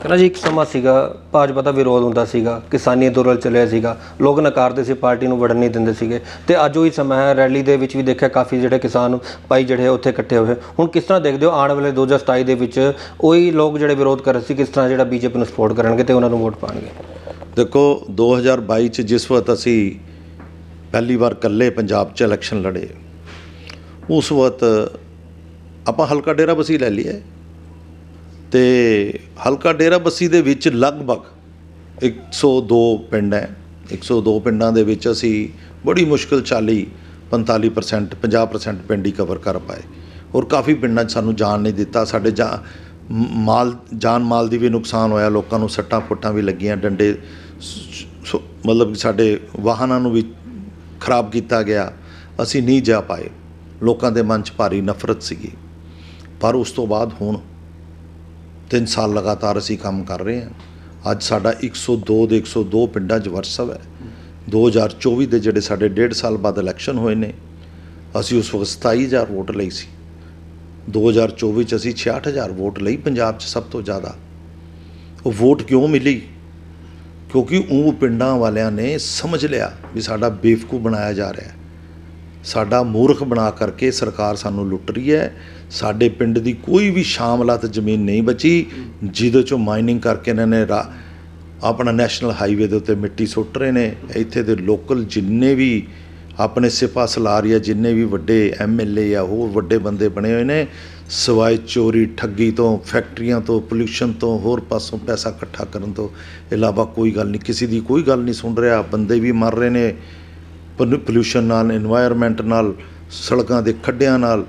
ਕਹਿੰਦਾ ਜੀ ਇੱਕ ਸਮਾਂ ਸੀਗਾ, ਭਾਜਪਾ ਦਾ ਵਿਰੋਧ ਹੁੰਦਾ ਸੀਗਾ, ਕਿਸਾਨੀ ਅੰਦੋਲਨ ਚੱਲਿਆ ਸੀਗਾ, ਲੋਕ ਨਕਾਰਦੇ ਸੀ, ਪਾਰਟੀ ਨੂੰ ਵੜਨ ਨਹੀਂ ਦਿੰਦੇ ਸੀਗੇ। ਤੇ ਅੱਜ ਉਹੀ ਸਮਾਂ ਹੈ, ਰੈਲੀ ਦੇ ਵਿੱਚ ਵੀ ਦੇਖਿਆ ਕਾਫੀ ਜਿਹੜੇ ਕਿਸਾਨ ਭਾਈ ਜਿਹੜੇ ਉੱਥੇ ਇਕੱਠੇ ਹੋਏ। ਹੁਣ ਕਿਸ ਤਰ੍ਹਾਂ ਦੇਖਦੇ ਹੋ, ਆਉਣ ਵਾਲੇ 2027 ਦੇ ਵਿੱਚ ਉਹੀ ਲੋਕ ਜਿਹੜੇ ਵਿਰੋਧ ਕਰ ਰਹੇ ਸੀ, ਕਿਸ ਤਰ੍ਹਾਂ ਜਿਹੜਾ ਬੀਜੇਪੀ ਨੂੰ ਸਪੋਰਟ ਕਰਨਗੇ ਤੇ ਉਹਨਾਂ ਨੂੰ ਵੋਟ ਪਾਣਗੇ
ਦੇਖੋ 2022 ਚ ਜਿਸ ਵਕਤ ਅਸੀਂ ਪਹਿਲੀ ਵਾਰ ਇਕੱਲੇ ਪੰਜਾਬ 'ਚ ਇਲੈਕਸ਼ਨ ਲੜੇ, ਉਸ ਵਕਤ ਆਪਾਂ ਹਲਕਾ ਡੇਰਾ ਬਸੀ ਲੈ ਲਿਆ ਤੇ ਹਲਕਾ ਡੇਰਾ ਬਸੀ ਦੇ ਵਿੱਚ ਲਗਭਗ 102 ਪਿੰਡ ਹੈ। 102 ਪਿੰਡਾਂ ਦੇ ਵਿੱਚ ਅਸੀਂ ਬੜੀ ਮੁਸ਼ਕਲ 40 45% 50% ਪਿੰਡ ਹੀ ਕਵਰ ਕਰ ਪਾਏ। ਔਰ ਕਾਫੀ ਪਿੰਡਾਂ 'ਚ ਸਾਨੂੰ ਜਾਣ ਨਹੀਂ ਦਿੱਤਾ। ਸਾਡੇ ਜਾ ਮ- ਮਾਲ, ਜਾਨ ਮਾਲ ਦੀ ਵੀ ਨੁਕਸਾਨ ਹੋਇਆ। ਲੋਕਾਂ ਨੂੰ ਸੱਟਾਂ ਫੁੱਟਾਂ ਵੀ ਲੱਗੀਆਂ, ਡੰਡੇ ਸ- ਮਤਲਬ ਸਾਡੇ ਵਾਹਨਾਂ ਨੂੰ ਵੀ ਖਰਾਬ ਕੀਤਾ ਗਿਆ। ਅਸੀਂ ਨਹੀਂ ਜਾ ਪਾਏ। ਲੋਕਾਂ ਦੇ ਮਨ 'ਚ ਭਾਰੀ ਨਫ਼ਰਤ ਸੀਗੀ। ਪਰ ਉਸ ਤੋਂ ਬਾਅਦ ਹੁਣ 3 ਸਾਲ ਲਗਾਤਾਰ ਅਸੀਂ ਕੰਮ ਕਰ ਰਹੇ ਹਾਂ। ਅੱਜ ਸਾਡਾ 102 ਦੇ 102 ਪਿੰਡਾਂ 'ਚ ਵਰਸਵ ਹੈ। 2024 ਦੇ ਜਿਹੜੇ ਸਾਡੇ 1.5 ਸਾਲ ਬਾਅਦ ਇਲੈਕਸ਼ਨ ਹੋਏ ਨੇ, ਅਸੀਂ ਉਸ ਵਕਤ 27000 ਵੋਟ ਲਈ ਸੀ। 2024 ਚ ਅਸੀਂ 66000 ਵੋਟ ਲਈ ਪੰਜਾਬ 'ਚ ਸਭ ਤੋਂ ਜ਼ਿਆਦਾ। ਉਹ ਵੋਟ ਕਿਉਂ ਮਿਲੀ? ਕਿਉਂਕਿ ਉਹ ਪਿੰਡਾਂ ਵਾਲਿਆਂ ਨੇ ਸਮਝ ਲਿਆ ਵੀ ਸਾਡਾ ਬੇਵਕੂਫ ਬਣਾਇਆ ਜਾ ਰਿਹਾ ਹੈ। ਸਾਡਾ ਮੂਰਖ ਬਣਾ ਕਰਕੇ ਸਰਕਾਰ ਸਾਨੂੰ ਲੁੱਟ ਰਹੀ ਹੈ। ਸਾਡੇ ਪਿੰਡ ਦੀ ਕੋਈ ਵੀ ਸ਼ਾਮਲਾਤ ਜ਼ਮੀਨ ਨਹੀਂ ਬਚੀ, ਜਿਹਦੇ ਚੋਂ ਮਾਈਨਿੰਗ ਕਰਕੇ ਇਹਨਾਂ ਨੇ ਰਾ- ਆਪਣਾ ਨੈਸ਼ਨਲ ਹਾਈਵੇ ਦੇ ਉੱਤੇ ਮਿੱਟੀ ਸੁੱਟ ਰਹੇ ਨੇ। ਇੱਥੇ ਦੇ ਲੋਕਲ ਜਿੰਨੇ ਵੀ ਆਪਣੇ ਸਿਪਾ ਸਲਾਰੀਆ, ਜਿੰਨੇ ਵੀ ਵੱਡੇ ਐਮਐਲਏ ਜਾਂ ਹੋਰ ਵੱਡੇ ਬੰਦੇ ਬਣੇ ਹੋਏ ਨੇ ਸਵਾਏ ਚੋਰੀ, ਠੱਗੀ ਤੋਂ, ਫੈਕਟਰੀਆਂ ਤੋਂ ਪੋਲਿਊਸ਼ਨ ਤੋਂ, ਹੋਰ ਪਾਸੋਂ ਪੈਸਾ ਇਕੱਠਾ ਕਰਨ ਤੋਂ ਇਲਾਵਾ ਕੋਈ ਗੱਲ ਨਹੀਂ, ਕਿਸੇ ਦੀ ਕੋਈ ਗੱਲ ਨਹੀਂ ਸੁਣ ਰਿਹਾ। ਬੰਦੇ ਵੀ ਮਰ ਰਹੇ ਨੇ। ਪੋਲਿਊਸ਼ਨ ਨਾਲ ਇਨਵਾਇਰਨਮੈਂਟ ਨਾਲ, ਸੜਕਾਂ ਦੇ ਖੱਡਿਆਂ ਨਾਲ।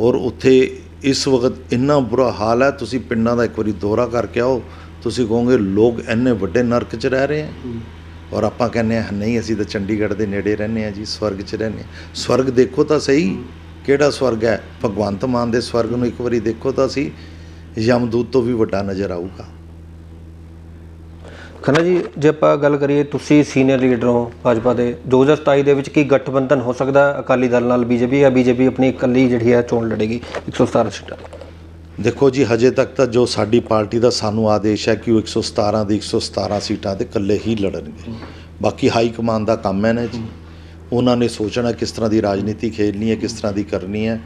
ਔਰ ਉੱਥੇ ਇਸ ਵਕਤ ਇੰਨਾ ਬੁਰਾ ਹਾਲ ਹੈ, ਤੁਸੀਂ ਪਿੰਡਾਂ ਦਾ ਇੱਕ ਵਾਰੀ ਦੌਰਾ ਕਰਕੇ ਆਓ। ਤੁਸੀਂ ਕਹੋਗੇ, ਲੋਕ ਇੰਨੇ ਵੱਡੇ ਨਰਕ 'ਚ ਰਹਿ ਰਹੇ ਆ ਔਰ ਆਪਾਂ ਕਹਿੰਦੇ ਆ ਨਹੀਂ, ਅਸੀਂ ਤਾਂ ਚੰਡੀਗੜ੍ਹ ਦੇ ਨੇੜੇ ਰਹਿੰਦੇ ਆ ਜੀ, ਸਵਰਗ 'ਚ ਰਹਿੰਦੇ ਆ ਸਵਰਗ ਦੇਖੋ ਤਾਂ ਸਹੀ, ਕਿਹੜਾ ਸਵਰਗ ਹੈ? ਭਗਵੰਤ ਮਾਨ ਦੇ ਸਵਰਗ ਨੂੰ ਇੱਕ ਵਾਰੀ ਦੇਖੋ ਤਾਂ ਸੀ ਯਮਦੂਤ ਤੋਂ ਵੀ ਵੱਡਾ ਨਜ਼ਰ ਆਊਗਾ।
ਖੰਨਾ ਜੀ, ਜੇ ਆਪਾਂ ਗੱਲ ਕਰੀਏ ਤੁਸੀਂ ਸੀਨੀਅਰ ਲੀਡਰ ਹੋ ਭਾਜਪਾ ਦੇ 2027 ਦੇ ਵਿੱਚ ਕੀ ਗਠਬੰਧਨ ਹੋ ਸਕਦਾ? ਅਕਾਲੀ ਦਲ ਨਾਲ ਬੀਜੇਪੀ ਜਾਂ ਬੀਜੇਪੀ ਆਪਣੀ ਇਕੱਲੀ ਜਿਹੜੀ ਹੈ ਚੋਣ ਲੜੇਗੀ? 117 ਸੀਟਾਂ।
ਦੇਖੋ ਜੀ, ਹਜੇ ਤੱਕ ਤਾਂ ਜੋ ਸਾਡੀ ਪਾਰਟੀ ਦਾ ਸਾਨੂੰ ਆਦੇਸ਼ ਹੈ ਕਿ ਉਹ 117 ਦੀ 117 ਸੀਟਾਂ ਤੇ ਇਕੱਲੇ ਹੀ ਲੜਨਗੇ। ਬਾਕੀ ਹਾਈ ਕਮਾਨ ਦਾ ਕੰਮ ਹੈ ਨਾ ਜੀ। ਉਹਨਾਂ ਨੇ ਸੋਚਣਾ ਕਿਸ ਤਰ੍ਹਾਂ ਦੀ ਰਾਜਨੀਤੀ ਖੇਡਣੀ ਹੈ, ਕਿਸ ਤਰ੍ਹਾਂ ਦੀ ਕਰਨੀ ਹੈ।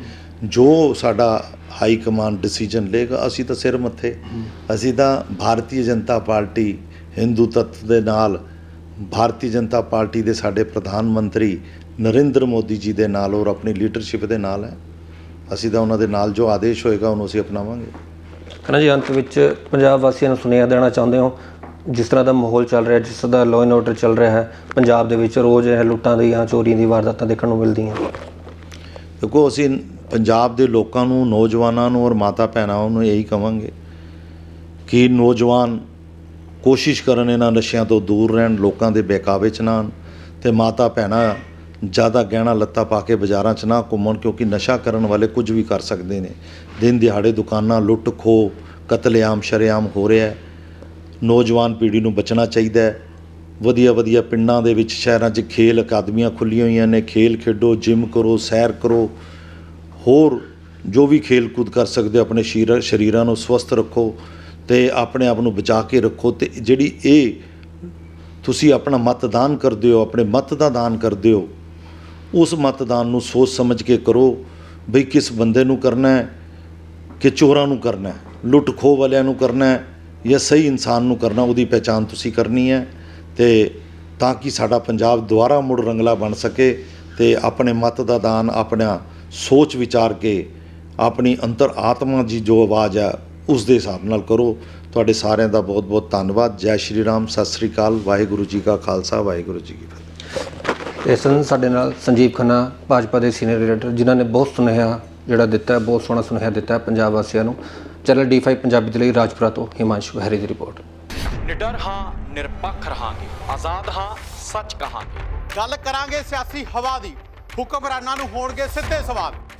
ਜੋ ਸਾਡਾ ਹਾਈ ਕਮਾਨ ਡਿਸੀਜਨ ਲੇਗਾ ਅਸੀਂ ਤਾਂ ਸਿਰ ਮੱਥੇ। ਅਸੀਂ ਤਾਂ ਭਾਰਤੀ ਜਨਤਾ ਪਾਰਟੀ ਹਿੰਦੂ ਤੱਤ ਦੇ ਨਾਲ ਭਾਰਤੀ ਜਨਤਾ ਪਾਰਟੀ ਦੇ ਸਾਡੇ ਪ੍ਰਧਾਨ ਮੰਤਰੀ ਨਰਿੰਦਰ ਮੋਦੀ ਜੀ ਦੇ ਨਾਲ ਔਰ ਆਪਣੀ ਲੀਡਰਸ਼ਿਪ ਦੇ ਨਾਲ ਹੈ। ਅਸੀਂ ਤਾਂ ਉਹਨਾਂ ਦੇ ਨਾਲ ਜੋ ਆਦੇਸ਼ ਹੋਏਗਾ ਉਹਨੂੰ ਅਸੀਂ ਅਪਣਾਵਾਂਗੇ।
ਖੰਨਾ ਜੀ ਅੰਤ ਵਿੱਚ ਪੰਜਾਬ ਵਾਸੀਆਂ ਨੂੰ ਸੁਨੇਹਾ ਦੇਣਾ ਚਾਹੁੰਦੇ ਹੋ? ਜਿਸ ਤਰ੍ਹਾਂ ਦਾ ਮਾਹੌਲ ਚੱਲ ਰਿਹਾ ਜਿਸ ਤਰ੍ਹਾਂ ਦਾ ਲਾਅ ਐਂਡ ਆਰਡਰ ਚੱਲ ਰਿਹਾ ਹੈ ਪੰਜਾਬ ਦੇ ਵਿੱਚ ਰੋਜ਼ ਇਹ ਲੁੱਟਾਂ ਦੀਆਂ ਚੋਰੀਆਂ ਦੀ ਵਾਰਦਾਤਾਂ ਦੇਖਣ ਨੂੰ ਮਿਲਦੀਆਂ।
ਦੇਖੋ ਅਸੀਂ ਪੰਜਾਬ ਦੇ ਲੋਕਾਂ ਨੂੰ ਨੌਜਵਾਨਾਂ ਨੂੰ ਔਰ ਮਾਤਾ ਭੈਣਾਂ ਨੂੰ ਇਹੀ ਕਵਾਂਗੇ ਕਿ ਨੌਜਵਾਨ ਕੋਸ਼ਿਸ਼ ਕਰਨ ਇਹਨਾਂ ਨਸ਼ਿਆਂ ਤੋਂ ਦੂਰ ਰਹਿਣ, ਲੋਕਾਂ ਦੇ ਬਹਿਕਾਵੇ ਚ ਨਾ ਆਉਣ ਤੇ ਮਾਤਾ ਭੈਣਾਂ ਜ਼ਿਆਦਾ ਗਹਿਣਾ ਲੱਤਾ ਪਾ ਕੇ ਬਾਜ਼ਾਰਾਂ 'ਚ ਨਾ ਘੁੰਮਣ ਕਿਉਂਕਿ ਨਸ਼ਾ ਕਰਨ ਵਾਲੇ ਕੁਝ ਵੀ ਕਰ ਸਕਦੇ ਨੇ। ਦਿਨ ਦਿਹਾੜੇ ਦੁਕਾਨਾਂ ਲੁੱਟ ਖੋ ਕਤਲੇਆਮ, ਸ਼ਰੇਆਮ ਹੋ ਰਿਹਾ ਹੈ। ਨੌਜਵਾਨ ਪੀੜ੍ਹੀ ਨੂੰ ਬਚਣਾ ਚਾਹੀਦਾ ਹੈ। ਵਧੀਆ ਵਧੀਆ ਪਿੰਡਾਂ ਦੇ ਵਿੱਚ, ਸ਼ਹਿਰਾਂ 'ਚ ਖੇਲ ਅਕਾਦਮੀਆਂ ਖੁੱਲੀਆਂ ਹੋਈਆਂ ਨੇ। ਖੇਲ ਖੇਡੋ, ਜਿਮ ਕਰੋ, ਸੈਰ ਕਰੋ। ਹੋਰ ਜੋ ਵੀ ਖੇਲ ਕੂਦ ਕਰ ਸਕਦੇ ਹੋ, ਆਪਣੇ ਸ਼ਰੀਰ ਸਰੀਰਾਂ ਨੂੰ ਸਵਸਥ ਰੱਖੋ। ਤੇ ਆਪਣੇ ਆਪ ਨੂੰ ਬਚਾ ਕੇ ਰੱਖੋ ਤੇ ਜਿਹੜੀ ਇਹ ਤੁਸੀਂ ਆਪਣਾ ਮਤਦਾਨ ਕਰਦੇ ਹੋ, ਆਪਣੇ ਮਤ ਦਾ ਦਾਨ ਕਰਦੇ ਹੋ, ਉਸ ਮਤਦਾਨ ਨੂੰ ਸੋਚ ਸਮਝ ਕੇ ਕਰੋ ਬਈ ਕਿਸ ਬੰਦੇ ਨੂੰ ਕਰਨਾ ਹੈ, ਕਿ ਚੋਰਾਂ ਨੂੰ ਕਰਨਾ ਹੈ, ਲੁੱਟ ਖੋਹ ਵਾਲਿਆਂ ਨੂੰ ਕਰਨਾ ਹੈ ਜਾਂ ਸਹੀ ਇਨਸਾਨ ਨੂੰ ਕਰਨਾ ਉਹਦੀ ਪਹਿਚਾਨ ਤੁਸੀਂ ਕਰਨੀ ਹੈ ਤੇ ਤਾਂ ਕਿ ਸਾਡਾ ਪੰਜਾਬ ਦੁਬਾਰਾ ਮੁੜ ਰੰਗਲਾ ਬਣ ਸਕੇ ਤੇ ਆਪਣੇ ਮਤ ਦਾ ਦਾਨ, ਆਪਣਾ ਸੋਚ ਵਿਚਾਰ ਕੇ ਆਪਣੀ ਅੰਤਰ ਆਤਮਾ ਦੀ ਜੋ ਆਵਾਜ਼ ਹੈ ਉਸ ਦੇ ਹਿਸਾਬ ਨਾਲ ਕਰੋ। ਤੁਹਾਡੇ ਸਾਰਿਆਂ ਦਾ ਬਹੁਤ ਬਹੁਤ ਧੰਨਵਾਦ। ਜੈ ਸ਼੍ਰੀ ਰਾਮ। ਸਤਿ ਸ੍ਰੀ ਅਕਾਲ। ਵਾਹਿਗੁਰੂ ਜੀ ਕਾ ਖਾਲਸਾ। ਵਾਹਿਗੁਰੂ ਜੀ ਕੀ ਫਤਿਹ।
ਇਸ ਸਨ ਸਾਡੇ ਨਾਲ ਸੰਜੀਵ ਖੰਨਾ ਭਾਜਪਾ ਦੇ ਸੀਨੀਅਰ ਲੀਡਰ ਜਿਨ੍ਹਾਂ ਨੇ ਬਹੁਤ ਸੁਨੇਹਾ ਜਿਹੜਾ ਦਿੱਤਾ ਹੈ ਬਹੁਤ ਸੋਹਣਾ ਸੁਨੇਹਾ ਦਿੱਤਾ ਹੈ ਪੰਜਾਬ ਵਾਸੀਆਂ ਨੂੰ। ਚੈਨਲ D5 ਪੰਜਾਬੀ ਦੇ ਲਈ ਰਾਜਪੁਰਾ ਤੋਂ ਹਿਮਾਂਸ਼ੂ ਹੈਰੀ ਦੀ ਰਿਪੋਰਟ।
ਨਿਡਰ ਹਾਂ ਨਿਰਪੱਖ ਰਹਾਂਗੇ। ਆਜ਼ਾਦ ਹਾਂ ਸੱਚ ਕਹਾਂਗੇ।
ਗੱਲ ਕਰਾਂਗੇ ਸਿਆਸੀ ਹਵਾ ਦੀ। ਹੁਕਮਰਾਨਾਂ ਨੂੰ ਹੋਣਗੇ ਸਿੱਧੇ ਸਵਾਲ।